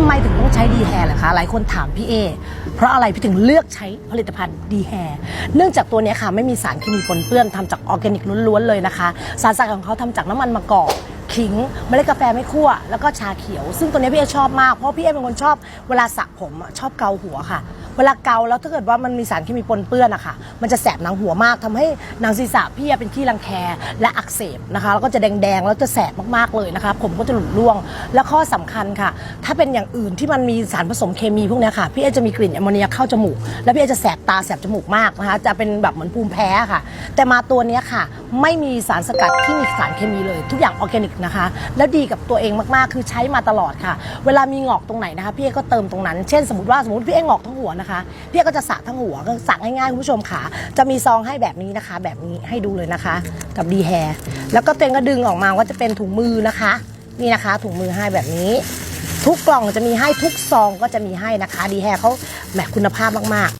ำไมถึงต้องใช้ดีแฮร์ล่ะคะ หลายคนถามพี่เอ เพราะอะไรพี่ถึงเลือกใช้ผลิตภัณฑ์ดีแฮร์เนื่องจากตัวเนี้ยค่ะ ไม่มีสารเคมีปนเปื้อนทำจากออร์แกนิกล้วนๆเลยนะคะ สารสกัดของเขาทำจากน้ำมันมะกอก ขิงเมล็ดกาแฟไม่คั่วแล้วก็ชาเขียว ซึ่งตัวนี้พี่เอชอบมากเพราะพี่เอเป็นคนชอบเวลาสระผมอะชอบเกาหัวค่ะ เวลาเกาแล้วถ้าเกิดว่ามันมีสารเคมีปนเปื้อนอะค่ะมันจะแสบหนังหัวมากทำให้หนังศีรษะพี่เป็นที่รังแคและอักเสบนะคะแล้วก็จะแดงๆแล้วจะแสบมากๆเลยนะคะผมก็จะหลุดร่วง และข้อสำคัญค่ะ ถ้าเป็นอย่างอื่นที่มันมีสารผสมเคมีพวกเนี้ยค่ะพี่เอจะมีกลิ่นแอมโมเนียเข้าจมูก แล้วพี่เอจะแสบตาแสบจมูกมากนะคะจะเป็นแบบเหมือนภูมิแพ้ค่ะ แต่มาตัวเนี้ยค่ะ ไม่มีสารสกัดที่มีสารเคมีเลย ทุกอย่างออร์แกนิกนะคะ แล้วดีกับตัวเองมากๆ คือใช้มาตลอดค่ะ เวลามีงอกตรงไหนนะคะ พี่เอก็เติมตรงนั้น เช่นสมมติว่าสมมติพี่เองอกทั้งหัวนะคะ พี่เอก็จะสระทั้งหัวก็สระง่ายๆคุณผู้ชมค่ะ จะมีซองให้แบบนี้นะคะ แบบนี้ให้ดูเลยนะคะ กับดีแฮร์แล้วก็เตงก็ดึงออกมาว่าจะเป็นถุงมือนะคะ นี่นะคะ ถุงมือให้แบบนี้ ทุกกล่องจะมีให้ทุกซองก็จะมีให้นะคะ ดีแฮร์เขาแหมคุณภาพมากๆ